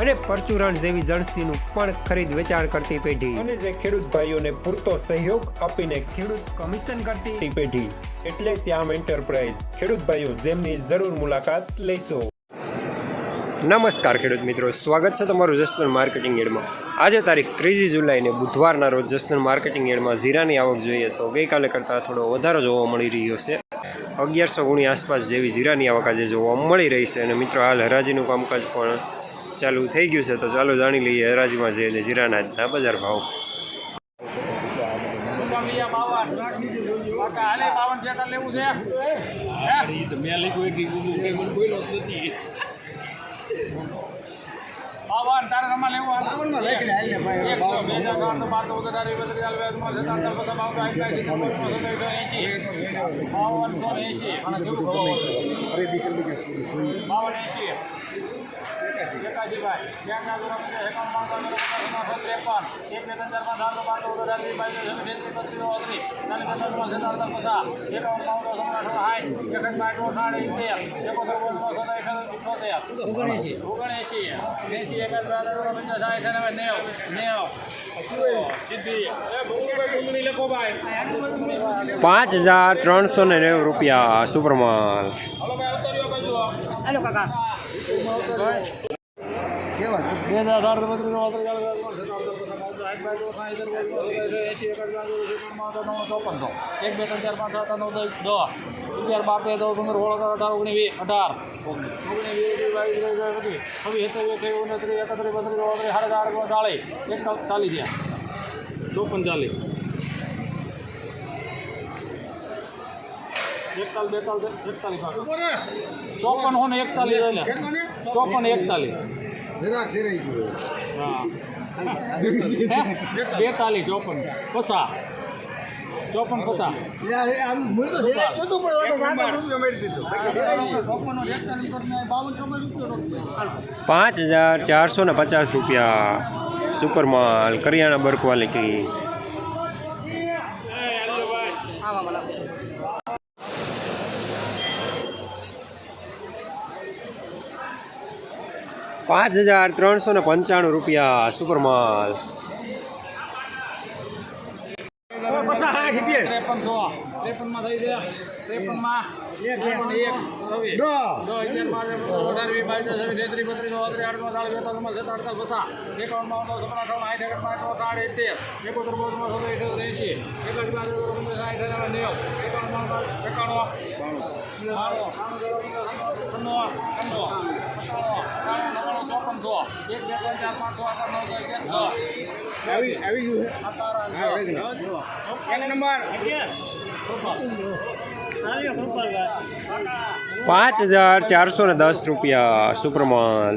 અને પરચુરણ જેવી જણસીનું પણ ખરીદ વેચાણ કરતી પેઢી. અને જે ખેડૂત ભાઈઓને પૂરતો સહયોગ આપીને ખેડૂત કમિશન કરતી પેઢી. એટલે શ્યામ એન્ટરપ્રાઇઝ. ખેડૂત ભાઈઓ જેમની જરૂર મુલાકાત લેશો. નમસ્કાર ખેડૂત મિત્રો. સ્વાગત છે તમારું જસ્તન માર્કેટિંગ એડમાં. આજે તારીખ ત્રીજી જુલાઈને બુધવારના રોજ જસ્તન માર્કેટિંગ એડમાં જીરાની આવક જોઈએ તો ગઈકાલે કરતાં થોડો વધારો જોવા મળી રહ્યો છે. અગિયારસો ગુણી આસપાસ જેવી જીરાની આવક આજે જોવા મળી રહી છે અને મિત્રો હાલ હરાજીનું કામકાજ પણ ચાલુ થઈ ગયું છે તો ચાલો જાણી લઈએ હરાજીમાં જઈને જીરાના બજાર ભાવ બાવન લેવું? બાવન તારે તમારે લેવું બધા બાવન તો આઠ આઠ નવ્વદ નવ્વદ નવ્વદ એંશી. બાવન સો ને એંશી. બાવન એંશી. એકાશી ભાઈ. જ્યાં ત્યાં જોડે પચાસ, એકાવન, બાવન, ત્રેપન, ત્રેપન. એક બે ત્રણ પાંચ ચૌદ બાવીસ બત્રીસ ચાલીસ પચાસ પચાસ એકાવન સાઠ એકસઠ એકોતેર સાઠ નેવ નેવ સિદ્ધિ લખો ભાઈ હજાર ત્રણસો ને નેવું રૂપિયા સુપરમાલ હલો ભાઈ આવતો રહ્યો બાજુ હાલો કાકા બે હજાર અઢાર ચોપનસો એક બે ત્રણ ચાર પાંચ સાત નવ દસ દસ અગિયાર બાર તેર ચૌદ પંદર સોળ અઢાર ઓગણીસ અઢાર ઓગણીસ વીસ બાવીસ ત્રેવીસ છવ્વીસ સત્યાવીસ ઓગણત્રીસ એકત્રીસ બત્રીસ ચોત્રીસ સાડા ચાર ચાલીસ એક ચાલીસ ગયા ચોપન ચાલીસ. એકતાલીસ બેતાલીસ એકતાલીસ ચોપન હો ને? એકતાલીસ. એટલે ચોપન એકતાલીસ હા. બેતાલીસ ચોપન. પસા. ચોપન પસા. પાંચ હજાર ચારસો ને પચાસ રૂપિયા સુપરમાલ કરિયાણા બર પાંચ હજાર ત્રણસો ને પંચાણું રૂપિયા સુપરમાલ ત્રેપન સો પચાસ પાંચ એક બે ત્રણ ચાર આઠ આવી આવી ગયું એક નંબર. હજાર ચારસો ને દસ રૂપિયા સુપ્રમાન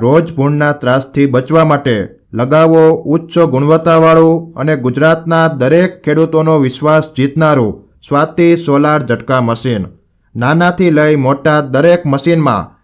રોજ પૂર્ણના ત્રાસથી બચવા માટે લગાવો ઉચ્ચ ગુણવત્તાવાળું અને ગુજરાતના દરેક ખેડૂતોનો વિશ્વાસ જીતનારું સ્વાતિ સોલાર ઝટકા મશીન. નાનાથી લઈ મોટા દરેક મશીનમાં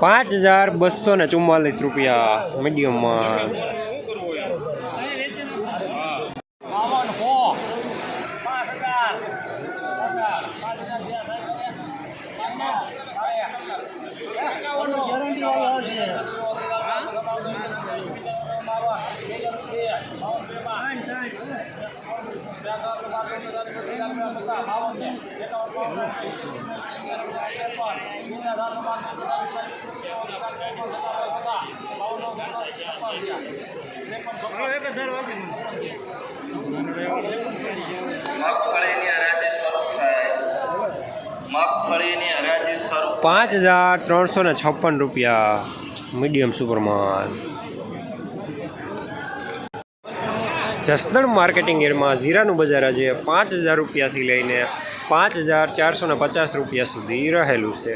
પાંચ હજાર બસો ને ચુમ્માલીસ રૂપિયા મીડિયમમાં બાવન હો પાંચ હજાર પાંચ હજાર પાંચ હજાર બે હજાર મગફળીની હરાજી શરૂ થાય મગફળીની હરાજી શરૂ પાંચ હજાર ત્રણસો ને છપ્પન રૂપિયા મીડિયમ સુપરમાલ જસદણ માર્કેટિંગ એરમાં જીરાનું બજાર આજે પાંચ હજાર રૂપિયાથી લઈને પાંચ હજાર ચારસો પચાસ રૂપિયા સુધી રહેલું છે.